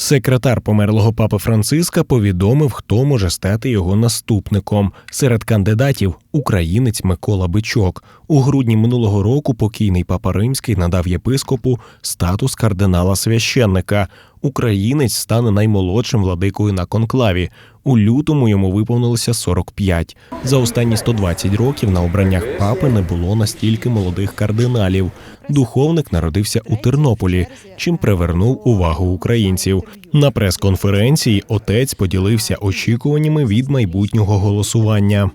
Секретар померлого папи Франциска повідомив, хто може стати його наступником. Серед кандидатів українець Микола Бичок. У грудні минулого року покійний папа Римський надав єпископу статус кардинала священника. Українець стане наймолодшим владикою на конклаві. У лютому йому виповнилося 45. За останні 120 років на обраннях папи не було настільки молодих кардиналів. Духовник народився у Тернополі, чим привернув увагу українців. На прес-конференції отець поділився очікуваннями від майбутнього голосування.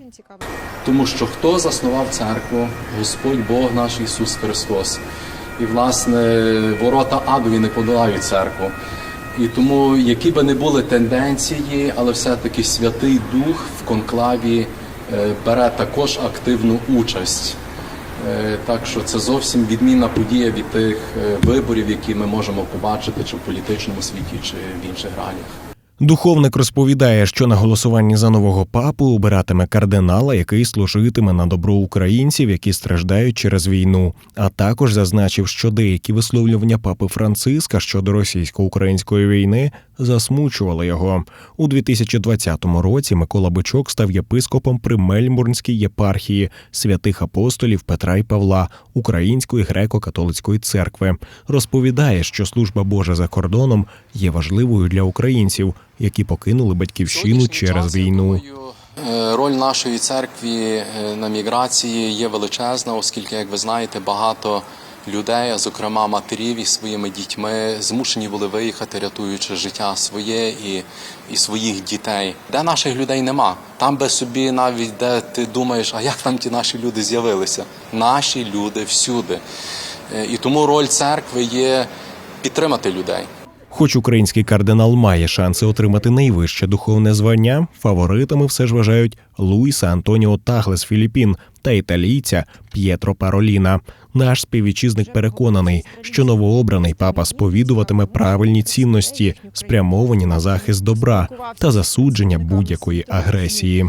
Тому що хто заснував церкву? Господь Бог наш Ісус Христос. І, власне, ворота адові не подолають церкву. І тому, які би не були тенденції, але все-таки Святий Дух в конклаві е, бере також активну участь. Е, Так що це зовсім відмінна подія від тих е, виборів, які ми можемо побачити чи в політичному світі, чи в інших реаліях. Духовник розповідає, що на голосуванні за нового папу обиратиме кардинала, який служитиме на добро українців, які страждають через війну. А також зазначив, що деякі висловлювання папи Франциска щодо російсько-української війни засмучували його. У 2020 році Микола Бичок став єпископом при Мельбурнській єпархії святих апостолів Петра і Павла Української греко-католицької церкви. Розповідає, що служба Божа за кордоном є важливою для українців, які покинули батьківщину через війну. е, Роль нашої церкви е, на міграції є величезна, оскільки, як ви знаєте, багато людей, а зокрема матерів із своїми дітьми, змушені були виїхати, рятуючи життя своє і, і своїх дітей. Де наших людей нема. Там би собі навіть де ти думаєш, а як там ті наші люди з'явилися? Наші люди всюди. Е, І тому роль церкви є підтримати людей. Хоч український кардинал має шанси отримати найвище духовне звання, фаворитами все ж вважають Луїса Антоніо Тагле з Філіппін та італійця П'єтро Пароліна. Наш співвітчизник переконаний, що новообраний папа сповідуватиме правильні цінності, спрямовані на захист добра та засудження будь-якої агресії.